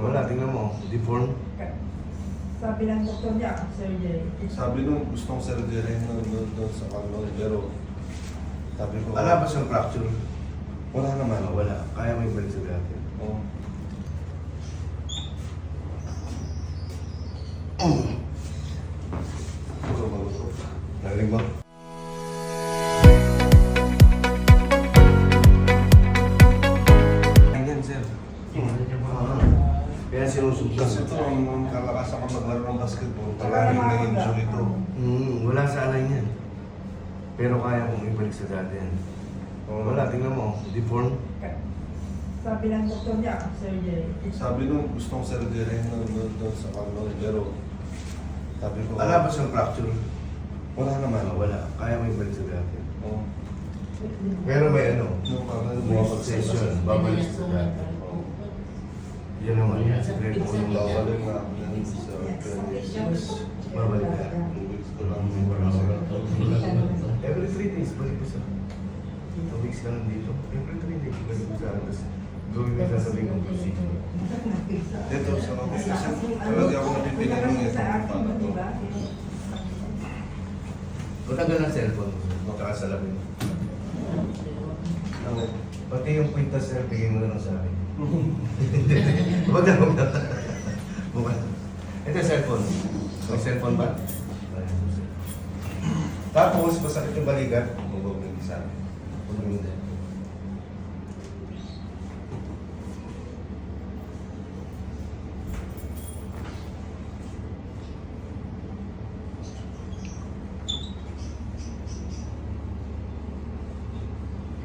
Wala, tingnan mo. Deform. Sabi ng doktor niya, surgery. Sabi nung gustong surgery na doon doon sa kano, pero sabi ko, Wala ba siyang fracture? Wala naman. Ah, wala. Kaya mo ibalik sa dati. Oo. Puro Hmm, wala sa alay niyan. Pero kaya kong ibalik sa dati yan. Oo. Wala, tingnan mo. Deform. Sabi ng doktor niya, surgery. Sabi nung gustong surgery na doon sa kano, pero sabi ko, Wala ba siyang fracture? Wala naman. Ah, wala. Kaya mo ibalik sa dati. Oo. Pero may ano, Yung parang bumabag session, babalik sa dati. Yan naman mo yung bawal. Bawal na ako yan sa previous Babalik ka. two weeks ko lang wala sa Every three days, balik ko sa... Two weeks ka lang dito. Every three days, balik ko sa... Tapos, gawin mo yung sasabihin kong procedure. Ito sa mga kasi talaga ako napipili ng ito. Paano to? Matagal ng cellphone, makakasalamin. Ano? Pati yung kwintas na bigay mo na lang sa akin. Huwag na, huwag na. Na. Ito yung cellphone. May cellphone ba? Tapos, masakit yung balikat. Huwag mo sa akin. Huwag mo hindi.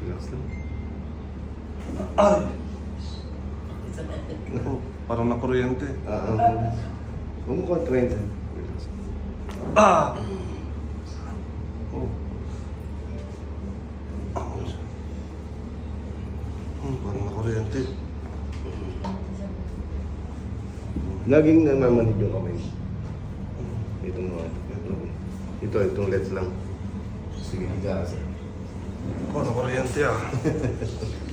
Relax lang. Ay! Naku, parang nakuryente. Ah, um, Huwag mo kontrain dyan. Ah! Oh. Ah, Hmm, parang nakuryente. Laging namamanid yung kamay mo. Ito mo. Ito. Ito, itong lets lang. Sige, higa sir. Oh, nakuryente ah.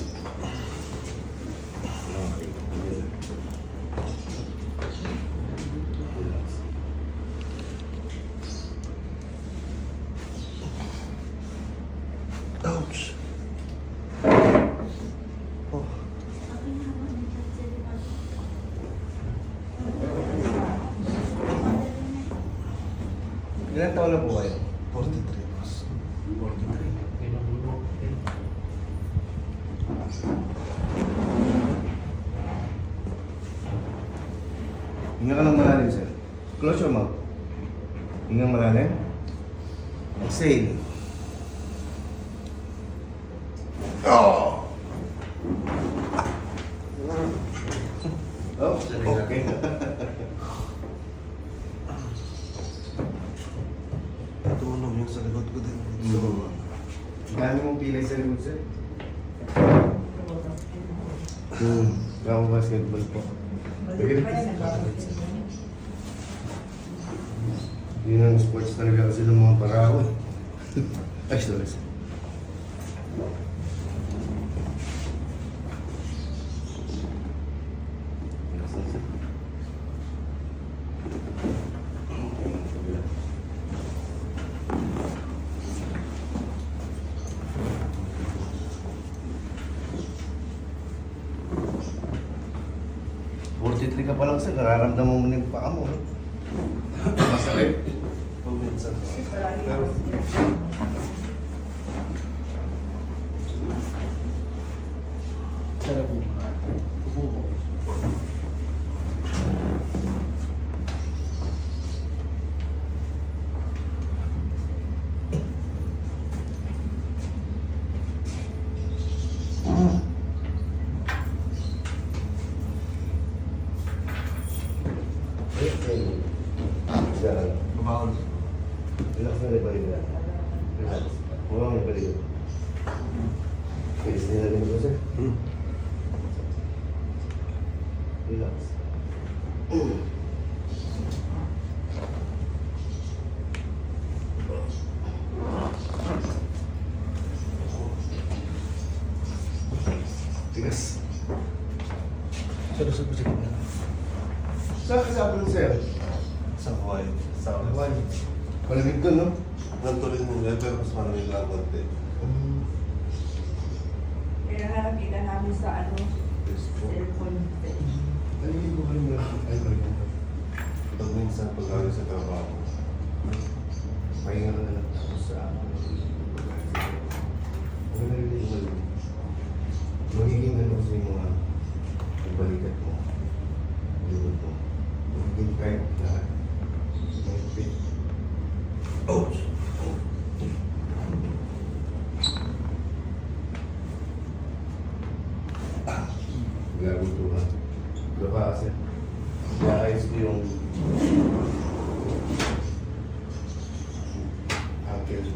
Ouch! Oh. Ilan taon na po kayo? 43 boss. 43. Hinga ka ng malalim, sir. Close your mouth. Hinga malalim. Exhale. Oh! Oh, okay. Tunog yung sa likod ko din. Gano'n mong pilay sa likod, sir? Hmm. Ako basketball po. Yun ang sports talaga kasi ng mga paraho. eh. Ay, sorry. Ka pa lang sir, nararamdaman mo na yung paa mo. Masakit. Pero, Eh, eh. Isa lang. mabawal. Relax na rin balik na. Relax. Huwag mo balik. Pwede nila rin ito sir. Hmm. Relax. Tigas. Sir, sir, sir. Saan ka sa Apple, sir? Sa Hawaii. Sa Hawaii. Malamig doon, no? Ganito rin yung level, mas maraming lang konti. Mm. Kaya nga nakita namin sa ano, cellphone. Aligin ko kayo na. Ay, balikan ko. Pag minsan pag galing sa trabaho, Pahinga na lang tapos sa ako. Ano na rin yung magiging ano yung mga pagbalikat mo. Likod mo. Magiging kahit lahat. Mahigpit. Oh! Gago to ha. Gaba kasi. Kaya ayos ko yung ankle.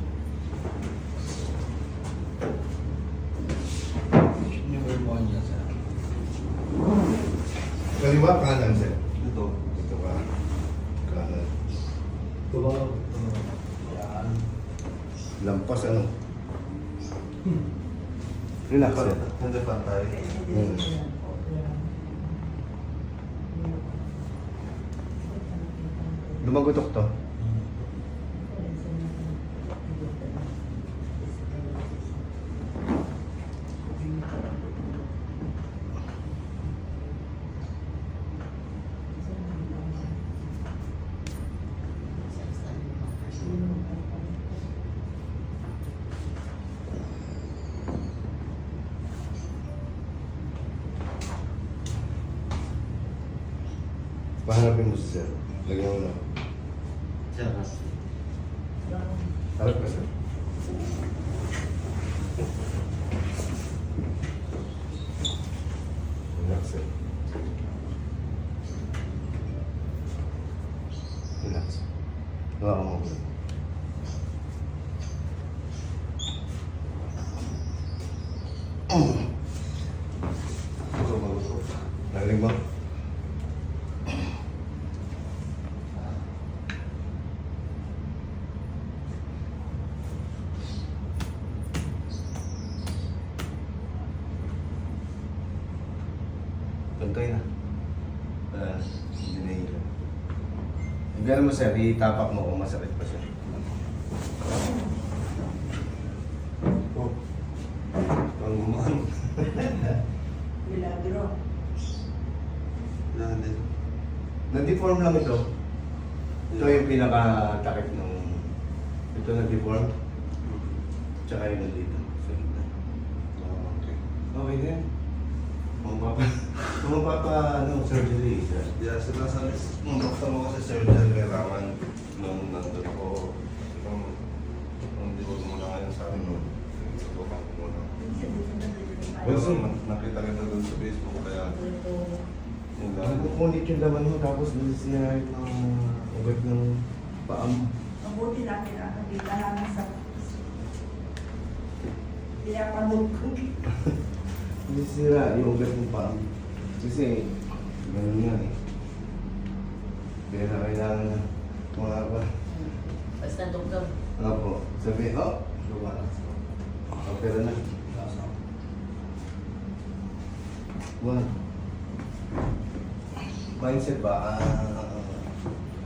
Pneumonia sa Kaliwa kanan sir. ito, Ito ka. Kanan. Ito ba? Yan. Lampas ano? Relax sir. hindi pantay. Hmm. Lumagotok to. Pahanapin mo si sir. Lagyan mo na. Harap ka sir. Relax sir. Relax. Mo. Ito malusok. Narinig mo? Tuntay na. Ah, hindi na hilo. Gano'n mo sir, itapak mo kung masakit pa siya. Oh. Ang gumaan. Milagro. Yan din. Na-deform lang ito. Ito yung pinaka-takip ng... Ito na-deform. Tsaka yung nandito. Ah, okay. Okay din. Mapa... Kung mapapa... Ano, surgery. Yeah, sila sa nung doktor mo kasi surgery kailangan nung nandun ako. Nung, nung di ko muna ngayon sa akin. Mm. Subukan ko muna. Well, nak- nakita kita doon sa Facebook kaya yun lang. Nagkukunit yung laman mo tapos nasisira yung mga ugat ng paa mo. Mabuti namin ang nakita namin sa pinapanood ko. Nasisira yung ugat ng paa mo. Kasi, ganun yan eh. Kaya kailangan na mga ba. Basta doktor. Ano po? Sabi, oh, lumalakas ko. Opera na. One. Mindset ba? Ah,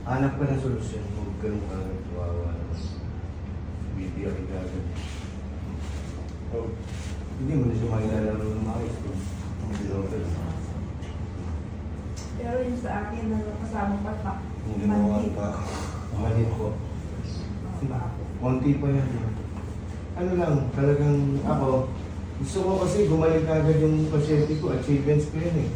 hanap ka ng solusyon. Huwag ka nung kagad kawawa naman. Ka agad. Oh, Hindi mo na siya makilala ng maayos ko. Hindi naman ka Pero yung sa akin, na kasama pa pa. Manhid. pa. Malit ko. Konti pa yan. Ano lang, talagang ako, gusto ko kasi gumaling agad yung pasyente ko, achievements ko yun eh.